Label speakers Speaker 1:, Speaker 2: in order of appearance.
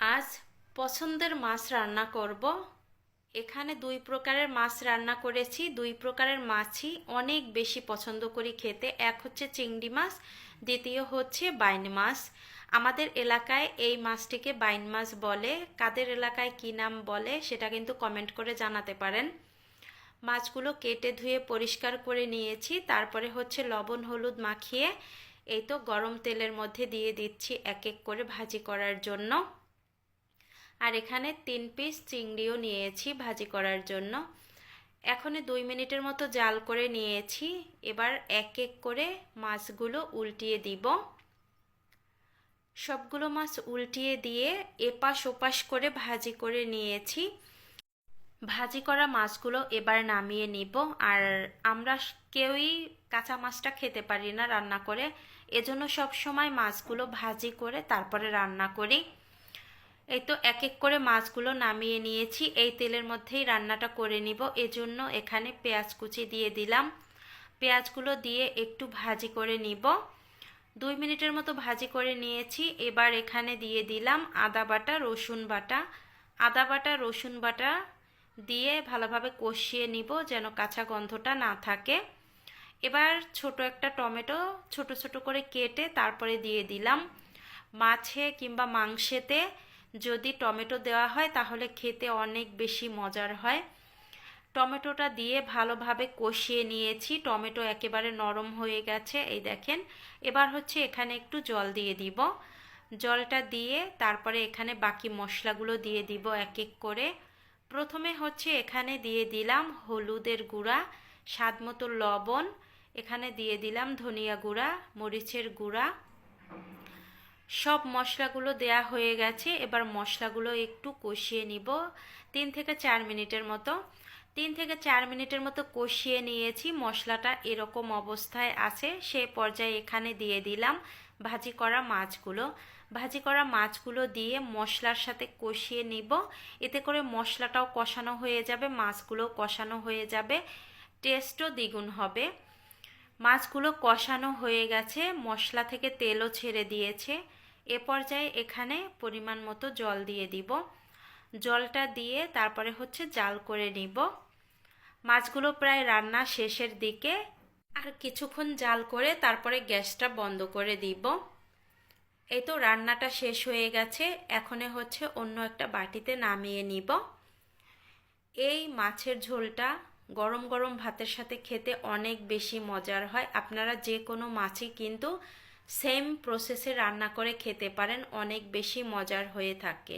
Speaker 1: আজ পছন্দের মাছ রান্না করব। এখানে দুই প্রকারের মাছ রান্না করেছি। দুই প্রকারের মাছই অনেক বেশি পছন্দ করি খেতে। এক হচ্ছে চিংড়ি মাছ, দ্বিতীয় হচ্ছে বাইন মাছ। আমাদের এলাকায় এই মাছটিকে বাইন মাছ বলে। কাদের এলাকায় কী নাম বলে সেটা কিন্তু কমেন্ট করে জানাতে পারেন। মাছগুলো কেটে ধুয়ে পরিষ্কার করে নিয়েছি। তারপরে হচ্ছে লবণ হলুদ মাখিয়ে এই তো গরম তেলের মধ্যে দিয়ে দিচ্ছি এক এক করে ভাজি করার জন্য। আর এখানে তিন পিস চিংড়িও নিয়েছি ভাজি করার জন্য। এখনই দুই মিনিটের মতো জাল করে নিয়েছি। এবার এক এক করে মাছগুলো উল্টিয়ে দিব। সবগুলো মাছ উল্টিয়ে দিয়ে এপাশ ওপাশ করে ভাজি করে নিয়েছি। ভাজি করা মাছগুলো এবার নামিয়ে নিব। আর আমরা কেউই কাঁচা মাছটা খেতে পারি না রান্না করে। এজন্য সব সময় মাছগুলো ভাজি করে তারপরে রান্না করি। এই তো এক এক করে মাছগুলো নামিয়ে নিয়েছি। এই তেলের মধ্যেই রান্নাটা করে নিব। এজন্য এখানে পেঁয়াজ কুচি দিয়ে দিলাম। পেঁয়াজগুলো দিয়ে একটু ভাজি করে নিব। দুই মিনিটের মতো ভাজি করে নিয়েছি। এবার এখানে দিয়ে দিলাম আদা বাটা, রসুন বাটা। আদা বাটা, রসুন বাটা দিয়ে ভালোভাবে কষিয়ে নিব যেন কাঁচা গন্ধটা না থাকে। এবার ছোট একটা টমেটো ছোট ছোট করে কেটে তারপরে দিয়ে দিলাম। মাছে কিংবা মাংসেতে যদি টমেটো দেওয়া হয়, তাহলে খেতে অনেক বেশি মজার হয়। টমেটোটা দিয়ে ভালোভাবে কষিয়ে নিয়েছি। টমেটো একেবারে নরম হয়ে গেছে, এই দেখেন। এবার হচ্ছে এখানে একটু জল দিয়ে দিব। জলটা দিয়ে তারপরে এখানে বাকি মশলাগুলো দিয়ে দিব এক এক করে। প্রথমে হচ্ছে এখানে দিয়ে দিলাম হলুদের গুঁড়া, স্বাদ মতো লবণ। এখানে দিয়ে দিলাম ধনিয়া গুঁড়া, মরিচের গুঁড়া। সব মশলাগুলো দেয়া হয়ে গেছে। এবার মশলাগুলো একটু কষিয়ে নিব। তিন থেকে চার মিনিটের মতো। তিন থেকে চার মিনিটের মতো কষিয়ে নিয়েছি। মশলাটা এরকম অবস্থায় আছে। সে পর্যায়ে এখানে দিয়ে দিলাম ভাজি করা মাছগুলো। ভাজি করা মাছগুলো দিয়ে মশলার সাথে কষিয়ে নিব। এতে করে মশলাটাও কষানো হয়ে যাবে মাছগুলো কষানো হয়ে যাবে। টেস্টও দ্বিগুণ হবে। মাছগুলো কষানো হয়ে গেছে। মশলা থেকে তেলও ছেড়ে দিয়েছে। এ পর্যায়ে এখানে পরিমাণ মতো জল দিয়ে দিব। জলটা দিয়ে তারপরে হচ্ছে জাল করে নিব। মাছগুলো প্রায় রান্না শেষের দিকে আর কিছুক্ষণ জাল করে তারপরে গ্যাসটা বন্ধ করে দিব। এই তো রান্নাটা শেষ হয়ে গেছে। এখনে হচ্ছে অন্য একটা বাটিতে নামিয়ে নিব। এই মাছের ঝোলটা গরম গরম ভাতের সাথে খেতে অনেক বেশি মজার হয়। আপনারা যে কোনো মাছই কিন্তু সেম প্রসেসে রান্না করে খেতে পারেন অনেক বেশি মজার হয়ে থাকে।